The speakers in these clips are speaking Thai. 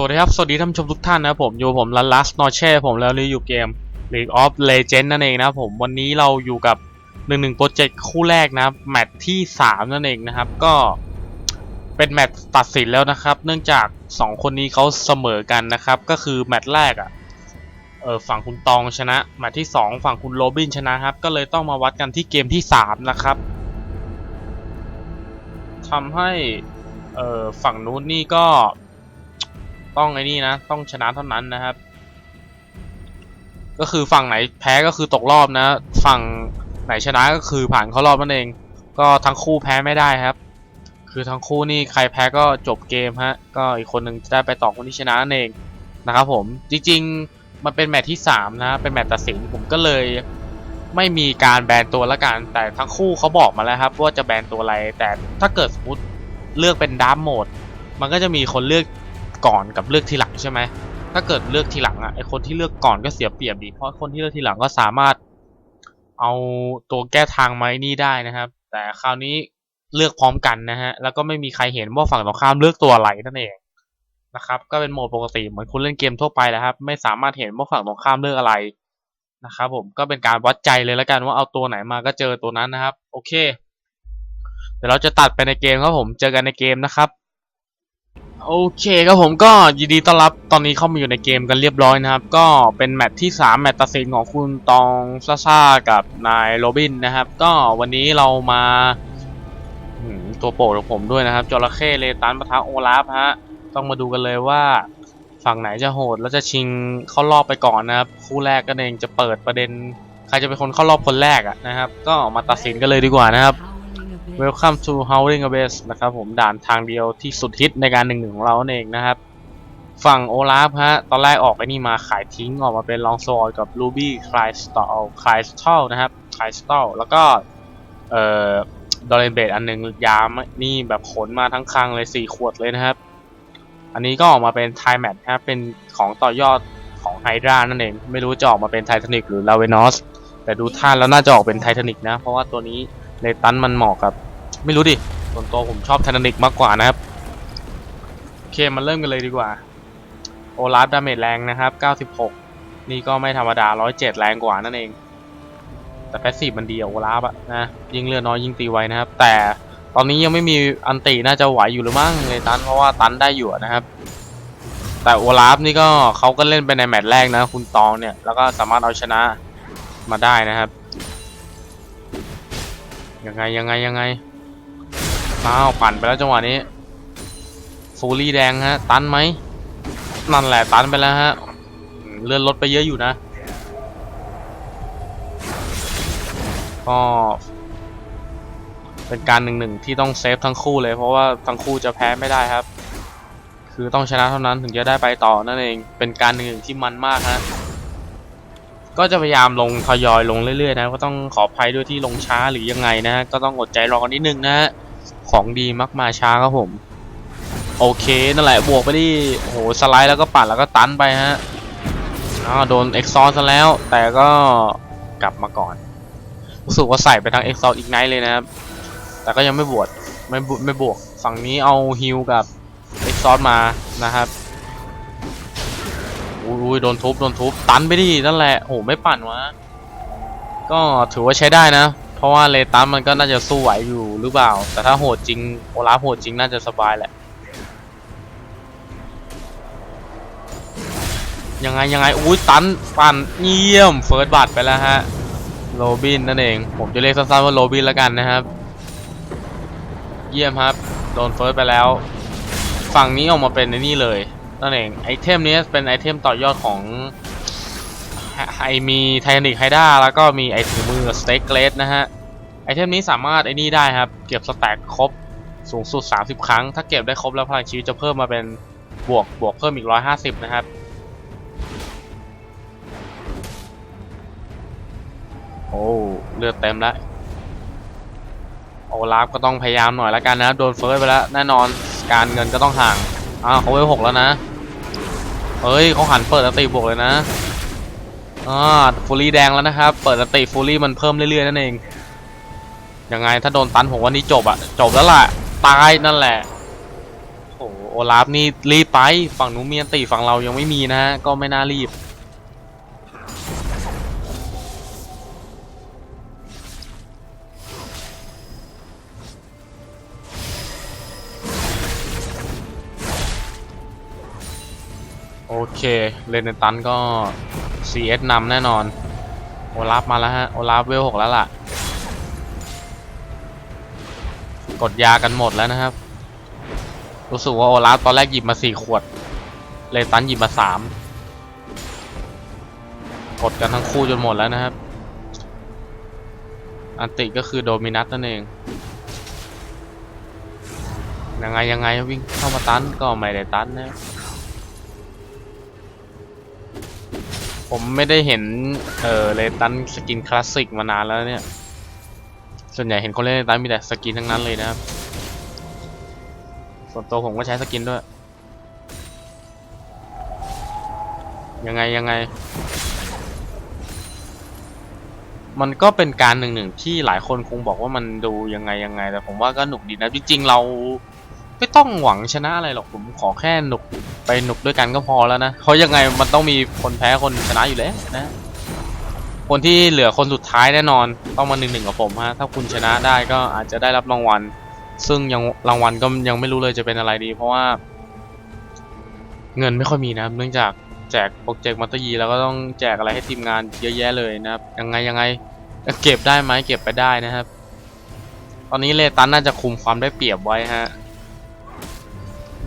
สวัสดีครับ สวัสดีท่านชมทุกท่านนะผมอยู่ผมลันลัสนอเช่ผมแล้วรีอยู่เกม League of Legends นั่นเองนะผมวันนี้เราอยู่กับหนึ่งหนึ่งโปรเจกต์คู่แรกนะแมตช์ที่ 3 นั่นเองนะครับ ก็เป็นแมตช์ตัดสินแล้วนะครับ เนื่องจาก 2 คนนี้เขาเสมอกันนะครับ ก็คือแมตช์แรกอะ่ะเออฝั่งคุณตองชนะ แมตช์ที่ 2 ฝั่งคุณโรบินชนะครับ ก็เลยต้องมาวัดกันที่เกมที่ 3 นะครับทำให้เออฝั่งนู้นนี่ก็ ต้องไอ้นี่นะ ต้องชนะเท่านั้นนะครับ ก็คือฝั่งไหนแพ้ก็คือตกรอบนะ ฝั่งไหนชนะก็คือผ่านเข้ารอบนั่นเอง ก็ทั้งคู่แพ้ไม่ได้ครับ คือทั้งคู่นี่ใครแพ้ก็จบเกมฮะ ก็อีกคนหนึ่งจะได้ไปต่อคนที่ชนะนั่นเองนะครับผม จริงๆมันเป็นแมตช์ที่3นะเป็นแมตช์ตัดสินผมก็เลยไม่มีการแบนตัวละกัน แต่ทั้งคู่เขาบอกมาแล้วครับ ว่าจะแบนตัวอะไร แต่ถ้าเกิดสมมติเลือกเป็นดาร์มโหมด มันก็จะมีคนเลือก ก่อนกับเลือกทีหลังใช่ไหมถ้าเกิดเลือกทีหลังอะไอคนที่เลือกก่อนก็เสียเปรียบดีเพราะคนที่เลือกทีหลังก็สามารถเอาตัวแก้ทางไม้นี่ได้นะครับ แต่คราวนี้เลือกพร้อมกันนะฮะแล้วก็ไม่มีใครเห็นว่าฝั่งตรงข้ามเลือกตัวอะไรนั่นเองนะครับก็เป็นโหมดปกติเหมือนคุณเล่นเกมทั่วไปแหละครับ ไม่สามารถเห็นว่าฝั่งตรงข้ามเลือกอะไรนะครับผมก็เป็นการวัดใจเลยแล้วกันว่าเอาตัวไหนมาก็เจอตัวนั้นนะครับ โอเค เดี๋ยวเราจะตัดไปในเกมครับผมเจอกันในเกมนะครับ โอเคครับผมก็ยินดีต้อนรับตอนนี้เข้ามาอยู่ในเกมกันเรียบร้อยนะครับ ก็เป็นแมตช์ที่ 3 แมตช์ตัดสินของคุณตองซาซากับนายโรบินนะครับ ก็วันนี้เรามาตัวโปรดของผมด้วยนะครับจระเข้เลตันปะทะโอลาฟฮะต้องมาดูกันเลยว่า ฝั่งไหนจะโหดแล้วจะชิงเข้ารอบไปก่อนนะครับ คู่แรกก็เองจะเปิดประเด็น ใครจะเป็นคนเข้ารอบคนแรกอะนะครับ ก็มาตัดสินกันเลยดีกว่านะครับ Welcome to Howling Abyss นะครับผมด่านทางเดียวที่สุดฮิตในการหนึ่งหนึ่งของเรานั่นเองนะครับ ฝั่งโอลาฟฮะ ตอนแรกออกไอ้นี่มาขายทิ้งออกมาเป็นลองโซลกับ Ruby Crystal Crystal นะครับ Crystal แล้วก็เอ่อดอลเลนเบดอันหนึ่งยามนี่แบบขนมาทั้งคลังเลย4ขวดเลยนะครับ อันนี้ก็ออกมาเป็นไทแมทครับเป็นของต่อยอดของไฮดรานั่นเอง ไม่รู้จะออกมาเป็นไททานิกหรือลาเวนอสแต่ดูท่าแล้วน่าจะออกเป็นไททานิกนะ เพราะว่าตัวนี้ เลตันมันเหมาะกับ ไม่รู้ดิส่วนตัวผมชอบไททานิกมากกว่านะครับ โอเคมาเริ่มกันเลยดีกว่า โอลาฟดาเมจแรงนะครับ 96 นี่ก็ไม่ธรรมดา 107 แรงกว่านั่นเอง แต่แพสซีฟมันดีโอลาฟอะนะยิงเลือดน้อยยิงตีไวนะครับ แต่ตอนนี้ยังไม่มีอันติน่าจะไหวอยู่หรือมั้งเลยตันเพราะว่าตันได้อยู่นะครับแต่โอลาฟนี่ก็เขาก็เล่นไปในแมตช์แรกนะ คุณตองเนี่ย แล้วก็สามารถเอาชนะมาได้นะครับ ยังไงยังไงยังไงอ้าวปั่นไปแล้วจังหวะนี้ฟูลี่แดงฮะ ตันไหมนั่นแหละตันไปแล้วฮะเลื่อนรถไปเยอะอยู่นะก็เป็นการหนึ่งหนึ่งที่ต้องเซฟทั้งคู่เลย เพราะว่าทั้งคู่จะแพ้ไม่ได้ครับ คือต้องชนะเท่านั้นถึงจะได้ไปต่อนั่นเองเป็นการหนึ่งหนึ่งที่มันมากฮะ ก็จะพยายามลงทยอยลงเรื่อยๆนะก็ต้องขออภัยด้วยที่ลงช้าหรือยังไงนะก็ต้องอดใจรอกันนิดนึงนะฮะของดีมักมาช้าครับผม โอเคนั่นแหละบวกไปดิโหสไลด์แล้วก็ปัดแล้วก็ตันไปฮะอ้าวโดนเอ็กซอร์ซะแล้ว แต่ก็กลับมาก่อนรู้สึกว่าใส่ไปทางเอ็กซอร์อีกไนท์เลยนะครับ แต่ก็ยังไม่บวกไม่บวไม่บวกฝั่งนี้เอาฮิลกับเอ็กซอร์มานะครับ อุ้ยโดนทุบโดนทุบตันไปดินั่นแหละโหไม่ปั่นวะก็ถือว่าใช้ได้นะ เพราะว่าเลตันมันก็น่าจะสู้ไหวอยู่หรือเปล่า แต่ถ้าโหดจริงโอลาฟโหดจริงน่าจะสบายแหละยังไงยังไงอุ้ยตันปั่นเยี่ยมเฟิร์สบัตไปแล้วฮะโรบินนั่นเอง ผมจะเรียกสั้นๆว่าโรบินแล้วกันนะครับ เยี่ยมครับ โดนเฟิร์สไปแล้ว ฝั่งนี้ออกมาเป็นในนี่เลย นั่นเองไอเทมนี้เป็นไอเทมต่อยอดของไอมีไททานิกไฮด้าแล้วก็มีไอถุงมือสเต็กเกรดนะฮะ ไอเทมนี้สามารถไอนี่ได้ครับ เก็บสแต็กครบสูงสุด 30 ครั้ง ถ้าเก็บได้ครบแล้วพลังชีวิตจะเพิ่มมาเป็นบวกบวกเพิ่มอีก 150 นะครับ โอ้เลือดเต็มแล้วโอลาฟก็ต้องพยายามหน่อยล้วกันนะ โดนเฟิร์สไปแล้ว แน่นอนการเงินก็ต้องห่างอ้าวเขาเวลหกแล้วนะ เฮ้ยเขาหันเปิดอัติบวกเลยนะอ่าฟูลี่แดงแล้วนะครับ เปิดอัติฟูลี่มันเพิ่มเรื่อยๆนั่นเอง ยังไงถ้าโดนตันผมวันนี้จบอะจบแล้วล่ะ ตายนั่นแหละโอ้โหโอลาฟนี่รีบไป ฝั่งนู้นมีอันติฝั่งเรายังไม่มีนะฮะ ก็ไม่น่ารีบ เคเลนเนตันก็ CS นำแน่นอน โอลาฟมาแล้วฮะ โอลาฟเวลหกแล้วล่ะ กดยากันหมดแล้วนะครับ รู้สึกว่าโอลาฟตอนแรกหยิบมาสี่ขวดเลนตันหยิบมาสามกดกันทั้งคู่จนหมดแล้วนะครับ อันติก็คือโดมินัสนั่นเอง ยังไงยังไงวิ่งเข้ามาตันก็ไม่ได้ตันนะ ผมไม่ได้เห็น เออเลตันสกินคลาสสิกมานานแล้วเนี่ย ส่วนใหญ่เห็นคนเล่นเลตันมีแต่สกินทั้งนั้นเลยนะครับ ส่วนตัวผมก็ใช้สกินด้วย ยังไงยังไง มันก็เป็นการหนึ่งหนึ่งที่หลายคนคงบอกว่ามันดูยังไงยังไง แต่ผมว่าก็หนุกดีนะ จริงๆเรา ไม่ต้องหวังชนะอะไรหรอกผมขอแค่หนุกไปหนุกด้วยกันก็พอแล้วนะเพราะยังไงมันต้องมีคนแพ้คนชนะอยู่แล้วนะ คนที่เหลือคนสุดท้ายแน่นอนต้องมาหนึ่งหนึ่งกับผมฮะถ้าคุณชนะได้ก็อาจจะได้รับรางวัล ซึ่งยังรางวัลก็ยังไม่รู้เลยจะเป็นอะไรดี เพราะว่า เงินไม่ค่อยมีนะครับเนื่องจากแจกโปรเจกต์มัตเตอร์ยีแล้วก็ต้องแจกอะไรให้ทีมงานเยอะแยะเลยนะครับยังไงยังไงเก็บได้ไหมเก็บไปได้นะครับ ตอนนี้เลตันน่าจะคุมความได้เปรียบไว้ฮะ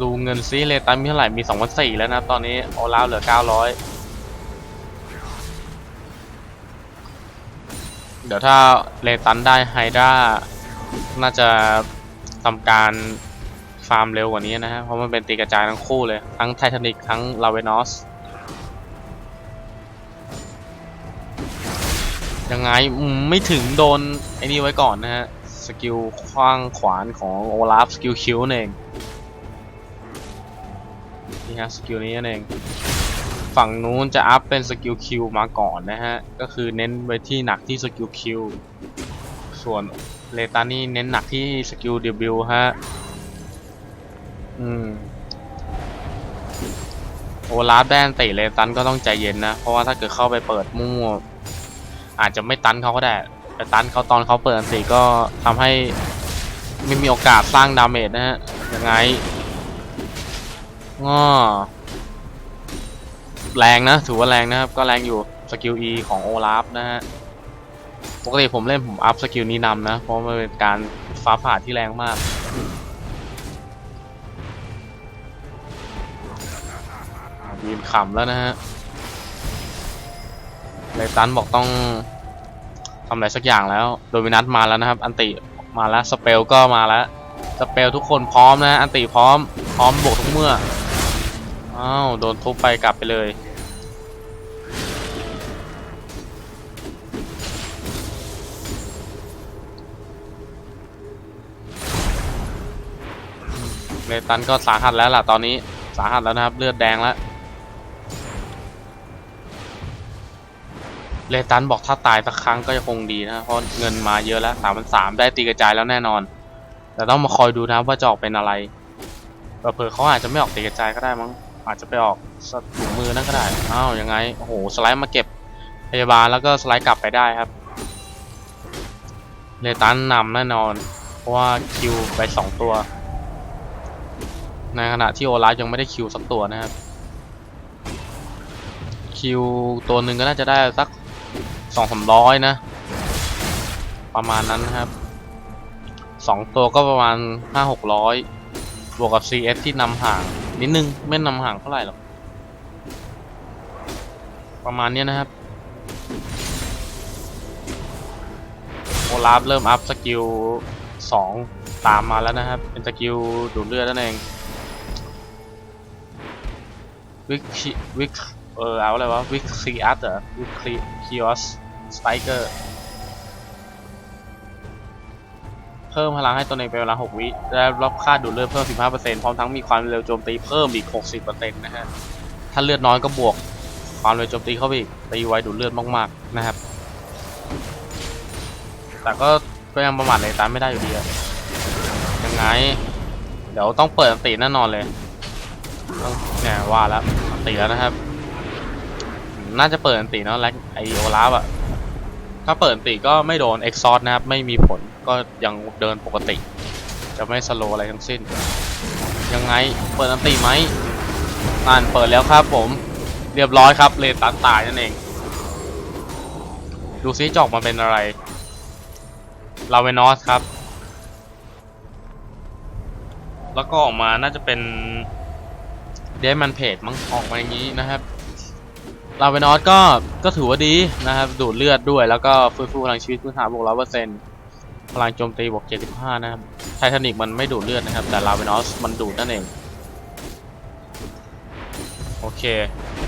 ดูเงินซิเลตันมีเท่าไหร่ มี2 4 0 0แล้วนะตอนนี้โอลาฟเหลือ 900 เดี๋ยวถ้าเลตันได้ไฮด้าน่าจะทำการฟาร์มเร็วกว่านี้นะฮะ เพราะมันเป็นตีกระจายทั้งคู่เลย ทั้งไททานิกทั้งลาเวนอส ยังไงอืมไม่ถึงโดนไอ้นี่ไว้ก่อนนะฮะ สกิลคว้างขวานของโอลาฟ สกิลคิวนั่นเอง นี่ฮะสกิลนี้นั่นเอง ฝั่งนู้นจะอัพเป็นสกิลคิวมาก่อนนะฮะ ก็คือเน้นไปที่หนักที่สกิลคิวส่วนเลตานี่เน้นหนักที่สกิลเดบิวฮะ อืมโอลาฟแดนติเลตันก็ต้องใจเย็นนะ เพราะว่าถ้าเกิดเข้าไปเปิดมั่วอาจจะไม่ตันเขาก็ได้แต่ตันเขาตอนเขาเปิดอันติก็ทำให้ไม่มีโอกาสสร้างดาเมจนะฮะยังไง งอแรงนะ ถือว่าแรงนะครับ ก็แรงอยู่สกิล E ของโอลาฟนะฮะปกติผมเล่นผมอัพสกิลนี้นำนะ เพราะมันเป็นการฟ้าผ่าที่แรงมาก ยืนขำแล้วนะฮะเลตันบอกต้องทำอะไรสักอย่างแล้ว โดมินัสมาแล้วนะครับ อันติมาแล้ว สเปลก็มาแล้ว สเปลทุกคนพร้อมนะ อันติพร้อม พร้อมบวกทุกเมื่อ อ้าว โดนทุบไปกลับไปเลย เลตันก็สาหัสแล้วล่ะตอนนี้สาหัสแล้วนะครับ เลือดแดงแล้ว เลตันบอกถ้าตายสักครั้งก็จะคงดีนะเพราะเงินมาเยอะแล้วสามพันสามได้ตีกระจายแล้วแน่นอน แต่ต้องมาคอยดูนะว่าจะออกเป็นอะไรเผื่อเขาอาจจะไม่ออกตีกระจายก็ได้มั้ง อาจจะไปออกสถุงมือนั่นก็ได้อ้าวยังไงโอ้โหสไลด์มาเก็บพยาบาลแล้วก็สไลด์กลับไปได้ครับเลตันนำแน่นอน เพราะว่าคิวไปสองตัว ในขณะที่โอลาฟยังไม่ได้คิวสักตัวนะครับ คิวตัวหนึ่งก็น่าจะได้สักสองสามร้อยนะ ประมาณนั้นนะครับสองตัวก็ประมาณห้าหกร้อยบวกกับ CS ที่นำห่าง นิดนึงไม่นำห่างเท่าไหร่หรอกประมาณนี้นะครับโอลาฟเริ่มอัพสกิลสองตามมาแล้วนะครับ เป็นสกิลดูดเลือดนั่นเองวิกวิกเออเอาอะไรวะวิกซีอัสเหรอวิกคีออสสไตเกอร์ เพิ่มพลังให้ตัวเองเป็นเวลา 6 วิได้รับค่าดูดเลือดเพิ่ม 15%พร้อมทั้งมีความเร็วโจมตีเพิ่มอีก 60%นะฮะ ถ้าเลือดน้อยก็บวก ความเร็วโจมตีเข้าไปอีก ตีไวดูดเลือดมากๆนะครับ แต่ก็ก็ยังประมาทเลยตามไม่ได้อยู่ดียังไง เดี๋ยวต้องเปิดติแน่นอนเลยเนี่ยว่าแล้วตีแล้วนะครับ น่าจะเปิดตีเนาะแลกไอโอลาฟอะถ้าเปิดตีก็ไม่โดนเอ็กซอร์นะครับไม่มีผล ก็ยังเดินปกติ จะไม่สโลอะไรทั้งสิ้น ยังไงเปิดอันตีไหมอ่านเปิดแล้วครับผม เรียบร้อยครับเลตันตายนั่นเอง ดูซิจอกมาเป็นอะไรลาเวนอสครับ แล้วก็ออกมาน่าจะเป็นเดมันเพจมั้งออกมาอย่างนี้นะครับลาเวนอสก็ก็ถือว่าดีนะครับ ดูดเลือดด้วยแล้วก็ฟื้นฟูพลังชีวิตพื้นฐานบวกร้อยเปอร์เซ็นต์ พลังโจมตีบวกเจ็ดสิบห้านะครับ ไททานิกมันไม่ดูดเลือดนะครับ แต่ลาเวนอสมันดูดนั่นเอง โอเค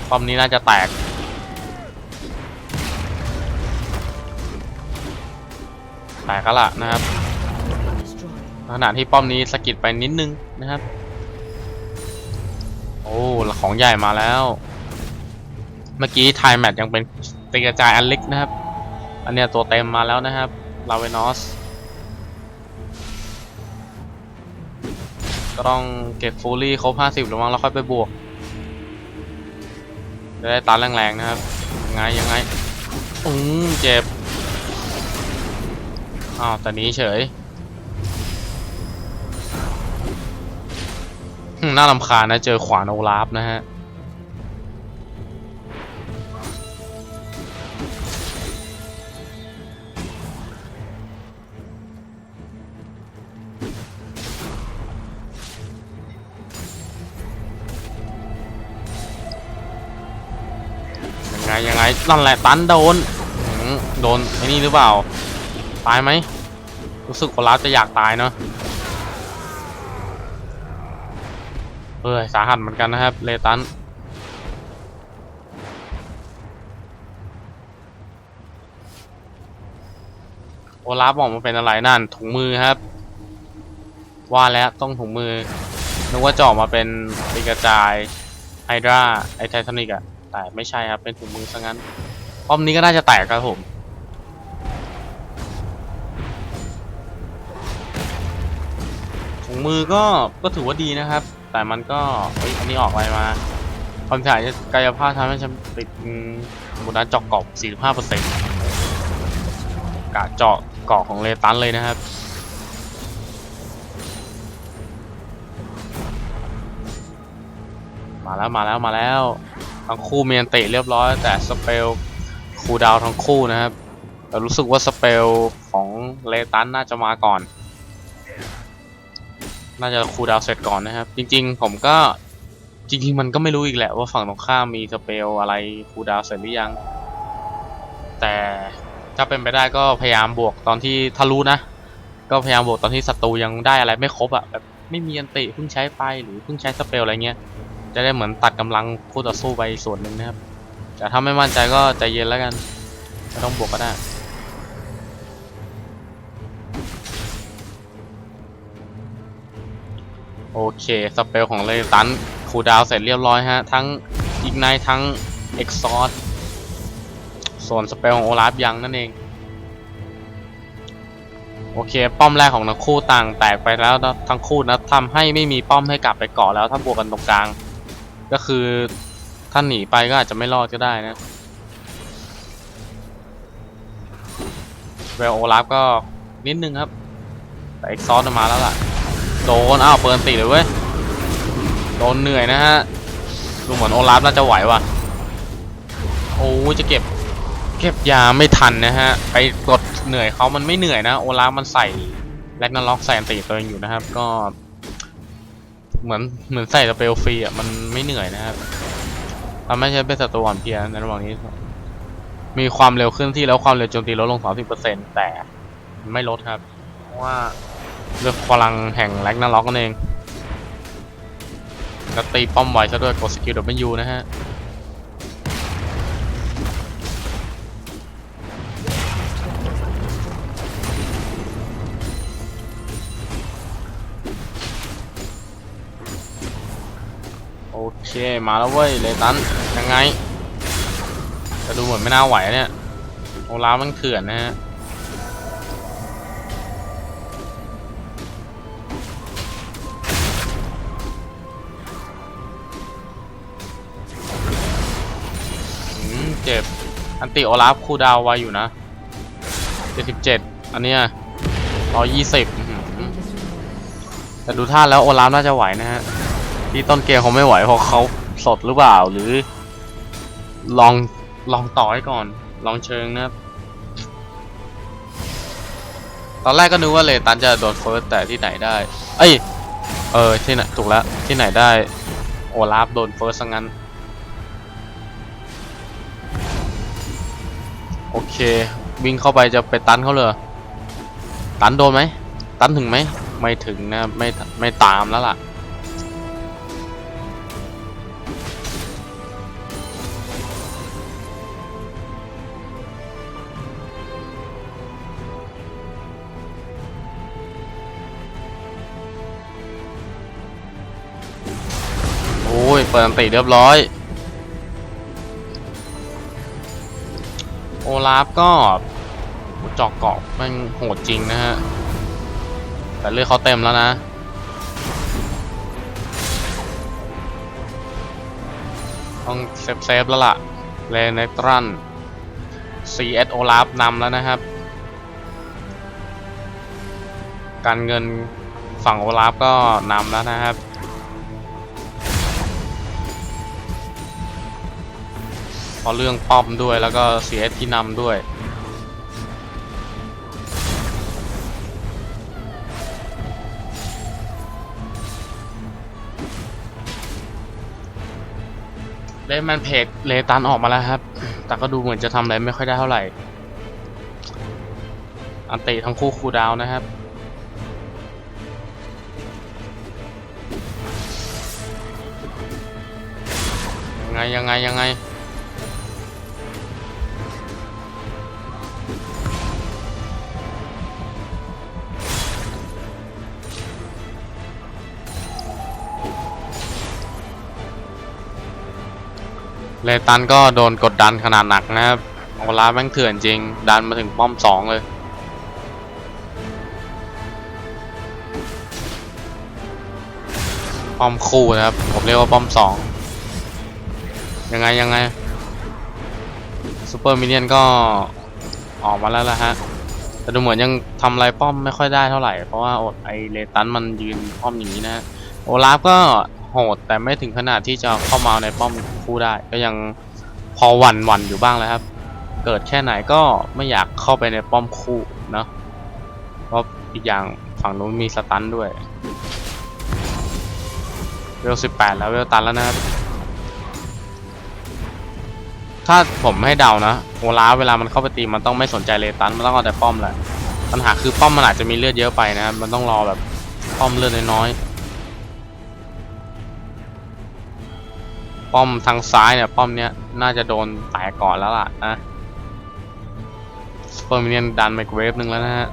ป้อมนี้น่าจะแตก แตกแล้วล่ะนะครับขณะที่ป้อมนี้สะกิดไปนิดนึงนะครับ โอ้ของใหญ่มาแล้ว เมื่อกี้ไทยแมทยังเป็นตีกระจายอันเล็กนะครับ อันเนี้ยตัวเต็มมาแล้วนะครับลาเวนอส ก็ต้องเก็บฟูลี่ครบ50หรือมั้งแล้วค่อยไปบวกจะได้ตันแรงๆนะครับยังไงยังไงอืมเจ็บอ้าวแต่นี้เฉยน่าลำคาญนะเจอขวานโอลาฟนะฮะ งไงยังไงนั่นแหละตันโดนโดนไอ้นี่หรือเปล่า ตายไหมรู้สึกโอลาฟจะอยากตายเนาะเอ้ยสาหัสเหมือนกันนะครับ เลตันโอลาฟบอกมาเป็นอะไรนั่นถุงมือครับ ว่าแล้วต้องถุงมือนึกว่าจะออกมาเป็นปีกระจายไฮดราไอไททานิกอะ แต่ไม่ใช่ครับ เป็นถุงมือซะงั้นป้อมนี้ก็น่าจะแตกครับผมถุงมือก็ก็ถือว่าดีนะครับ แต่มันก็เฮ้ยอันนี้ออกอะไรมาความถ่ายกายภาพทำให้ฉันติดบนนั้นเจาะกรอบ 45%กะเจาะเกาะของเลตันเลยนะครับมาแล้วมาแล้วมาแล้ว ทั้งคู่เมียนเตะเรียบร้อย แต่สเปลคูดาวทั้งคู่นะครับแต่รู้สึกว่าสเปลของเลตันน่าจะมาก่อน น่าจะคูดาวเสร็จก่อนนะครับ จริงๆ ผมก็จริงๆ มันก็ไม่รู้อีกแหละว่าฝั่งตรงข้ามมีสเปลอะไรคูดาวเสร็จหรือยัง แต่ถ้าเป็นไปได้ก็พยายามบวกตอนที่ทะลุนะ ก็พยายามบวกตอนที่ศัตรูยังได้อะไรไม่ครบอะ่ะแบบไม่มีอันติเพิ่งใช้ไปหรือเพิ่งใช้สเปลอะไรเงี้ย จะได้เหมือนตัดกำลังคู่ต่อสู้ไปส่วนหนึ่งนะครับ แต่ถ้าไม่มั่นใจก็ใจเย็นแล้วกันไม่ต้องบวกก็ได้โอเคสเปลของเลตันคูดาวเสร็จเรียบร้อยฮะ ทั้งอีกไนทั้งเอ็กซอร์ส่วนสเปลของโอลาฟยังนั่นเอง โอเค ป้อมแรกของทั้งคู่ต่างแตกไปแล้วทั้งคู่นะทำให้ไม่มีป้อมให้กลับไปเกาะแล้วถ้าบวกกันตรงกลาง ก็คือถ้านหนีไปก็อาจจะไม่รอดก็ได้นะเวลโอลาฟก็นิดนึงครับ แต่เอ็กซอร์มาแล้วล่ะ โดนอ้าวเปิดอันติเลยเว้ย โดนเหนื่อยนะฮะดูเหมือนโอลาฟน่าจะไหวว่ะ โอ้จะเก็บ เก็บยาไม่ทันนะฮะ ไปกดเหนื่อยเขามันไม่เหนื่อยนะ โอลาฟมันใส่แล็กนาล็อกใส่อันติตัวเองอยู่นะครับ ก็ เหมือนเหมือนใส่สเปลฟรีอะมันไม่เหนื่อยนะครับทำให้ใช้เป็นศัตรูอ่อนเพลียในระหว่างนี้ มีความเร็วขึ้นที่แล้วความเร็วโจมตีลดลง 30%แต่ไม่ลดครับ เพราะว่าเลือกพลังแห่งแร็กนาล็อกนั่นเองแล้วตีป้อมไวซะด้วยกดสกิล W นะฮะ ค มาแล้วเว้ยเลตันยังไงจะดูเหมือนไม่น่าไหวเนี่ยโอลามันเขื่อนนะฮะเจ็บ อันติโอลาฟคูดาวไว้อยู่นะ 77 อันเนี้ย120แต่ดูท่าแล้วโอลาฟน่าจะไหวนะฮะ ที่ต้นเกมเขาไม่ไหวเพราะเขาสดหรือเปล่าหรือ ลองลองต่อให้ก่อน ลองเชิงนะครับ ตอนแรกก็นึกว่าเลตันจะโดนเฟิร์สแต่ที่ไหนได้ เอ้ย เออที่ไหนถูกแล้ว ที่ไหนได้ โอลาฟโดนเฟิร์สซะงั้น โอเค วิ่งเข้าไปจะไปตันเขาเลย ตันโดนไหม ตันถึงไหม ไม่ถึงนะไม่ไม่ตามแล้วล่ะ ปิดอันติเรียบร้อย โอลาฟก็จอกเกาะมันโหดจริงนะฮะ แต่เลือดเขาเต็มแล้วนะ ต้องเซฟเซฟแล้วล่ะเลเนตรัน CS โอลาฟนำแล้วนะครับ การเงินฝั่งโอลาฟก็นำแล้วนะครับ เพราะเรื่องป้อมด้วยแล้วก็ CS ที่นำด้วยเลแมนเพจเลตันออกมาแล้วครับ แต่ก็ดูเหมือนจะทำอะไรไม่ค่อยได้เท่าไหร่ อันติทั้งคู่คูลดาวน์นะครับ ยังไงยังไงยังไง เลตันก็โดนกดดันขนาดหนักนะครับโอลาแม่งเถื่อนจริง ดันมาถึงป้อมสองเลย ป้อมคู่นะครับ ผมเรียกว่าป้อมสองยังไงยังไงซูเปอร์มิเนียนก็ออกมาแล้วละฮะ แต่ดูเหมือนยังทำอะไรป้อมไม่ค่อยได้เท่าไหร่ เพราะว่าอดไอเลตันมันยืนป้อมอย่างนี้นะฮะโอลาฟก็ โหด แต่ไม่ถึงขนาดที่จะเข้ามาในป้อมคู่ได้ ก็ยังพอหวั่นหวั่นอยู่บ้างแล้วครับ เกิดแค่ไหนก็ไม่อยากเข้าไปในป้อมคู่เนอะเพราะอีกอย่างฝั่งนู้นมีสตันด้วยเวลสิบแปดแล้วเวลตันแล้วนะครับถ้าผมให้เดานะโอลาเวลามันเข้าไปตีมันต้องไม่สนใจเลตันมันต้องเอาแต่ป้อมแหละปัญหาคือป้อมมันอาจจะมีเลือดเยอะไปนะครับมันต้องรอแบบป้อมเลือดน้อยๆ ป้อมทางซ้ายเนี่ย ป้อมเนี้ยน่าจะโดนแตกก่อนแล้วล่ะนะสเปอร์มิเนียนดันไปเวฟหนึ่งแล้วนะฮะ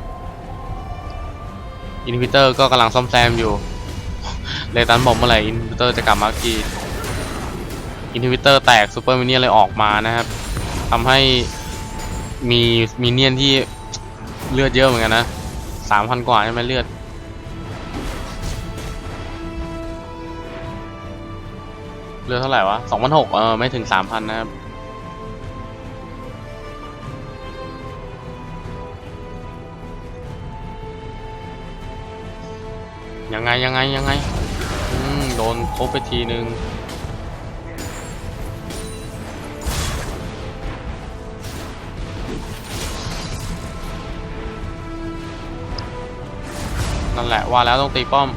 อินพิเตอร์ก็กำลังซ่อมแซมอยู่เลตันบอกเมื่อไหร่อินพิเตอร์จะกลับมาทีอินพิเตอร์แตกซูเปอร์มิเนียนเลยออกมานะครับทำให้มีมีเนียนที่เลือดเยอะเหมือนกันนะสามพันกว่าใช่ไหมเลือด เรือเท่าไหร่วะสองพันหกเออไม่ถึงสามพันนะครับ ยังไงยังไงยังไงอืมโดนครบไปทีนึงนั่นแหละว่าแล้วต้องตีป้อม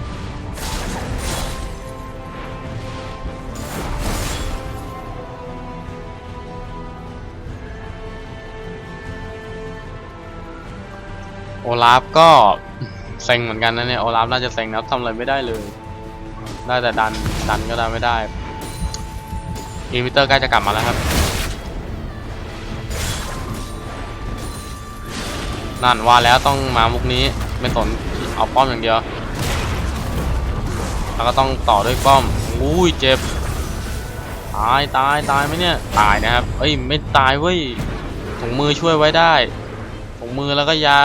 โอลาฟก็เซ็งเหมือนกันนะเนี่ยโอลาฟน่าจะเซ็งแล้วทำอะไรไม่ได้เลย ได้แต่ดันดันก็ดันไม่ได้อินวิเตอร์ใกล้จะกลับมาแล้วครับนั่นว่าแล้วต้องมามุกนี้ไม่สนเอาป้อมอย่างเดียว แล้วก็ต้องต่อด้วยป้อมอุ้ยเจ็บตายตายตายไหมเนี่ยตายนะครับเอ้ยไม่ตายเว้ยถุงมือช่วยไว้ได้ถุงมือแล้วก็ยา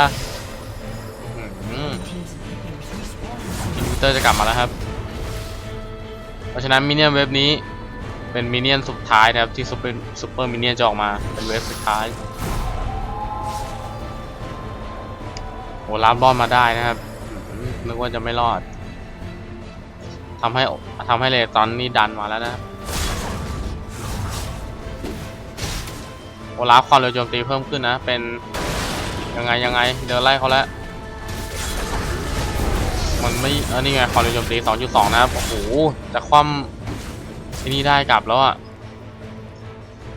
เตอร์จะกลับมาแล้วครับ เพราะฉะนั้นมินเนี่ยนเว็บนี้เป็นมินเนี่ยนสุดท้ายนะครับที่ซูเปอร์ซูเปอร์มินเนี่ยนจะออกมาเป็นเวฟสุดท้ายโอ้รับรอดมาได้นะครับนึกว่าจะไม่รอดทำให้ทำให้เลตอนนี้ดันมาแล้วนะครับโอ้รับความเร็วโจมตีเพิ่มขึ้นนะ เป็นยังไงยังไง เดินไล่เขาแล้ว มันไม่เออนี่ไงความเร็วโจมตี2.2 นะครับ โอ้โห จะคว่ำที่นี่ได้กลับแล้วอะ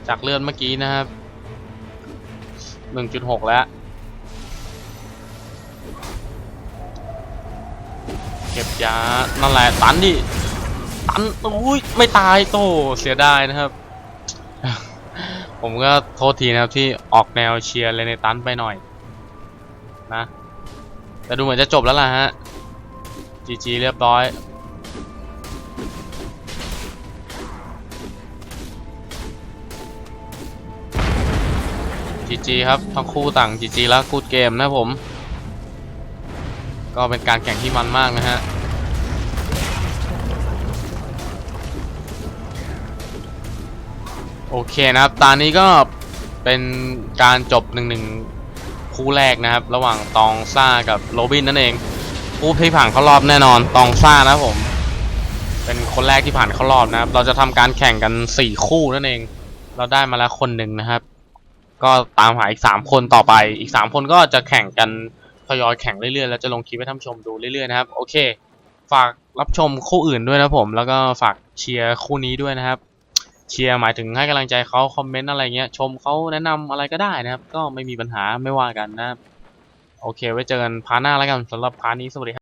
จากเลื่อนเมื่อกี้นะครับ 1.6 แล้ว เก็บยา นั่นแหละ ตันดิตันอุ้ย ไม่ตายโตเสียดายนะครับ ผมก็โทษทีนะครับที่ออกแนวเชียร์เลยในตันไปหน่อย นะ แต่ดูเหมือนจะจบแล้วล่ะฮะ GG เรียบร้อย GG ครับ ทั้งคู่ต่าง GG แล้วกูดเกมนะผม ก็เป็นการแข่งที่มันมากนะฮะโอเคนะครับ ตอนนี้ก็เป็นการจบหนึ่งหนึ่งคู่แรกนะครับ ระหว่างตองซ่ากับโรบินนั่นเอง ผู้ที่ผ่านเข้ารอบแน่นอน ตองซ่านะผม เป็นคนแรกที่ผ่านเข้ารอบนะครับ เราจะทำการแข่งกันสี่คู่นั่นเอง เราได้มาแล้วคนหนึ่งนะครับ ก็ตามหาอีกสามคนต่อไป อีกสามคนก็จะแข่งกันทยอยแข่งเรื่อยๆ แล้วจะลงคลิปให้ท่านชมดูเรื่อยๆนะครับ โอเค ฝากรับชมคู่อื่นด้วยนะผม แล้วก็ฝากเชียร์คู่นี้ด้วยนะครับ เชียร์หมายถึงให้กำลังใจเขาคอมเมนต์อะไรเงี้ย ชมเขาแนะนำอะไรก็ได้นะครับ ก็ไม่มีปัญหาไม่ว่ากันนะครับ โอเค ไว้เจอกันพาร์ทหน้าแล้วกันสำหรับพาร์ทนี้สวัสดีครับ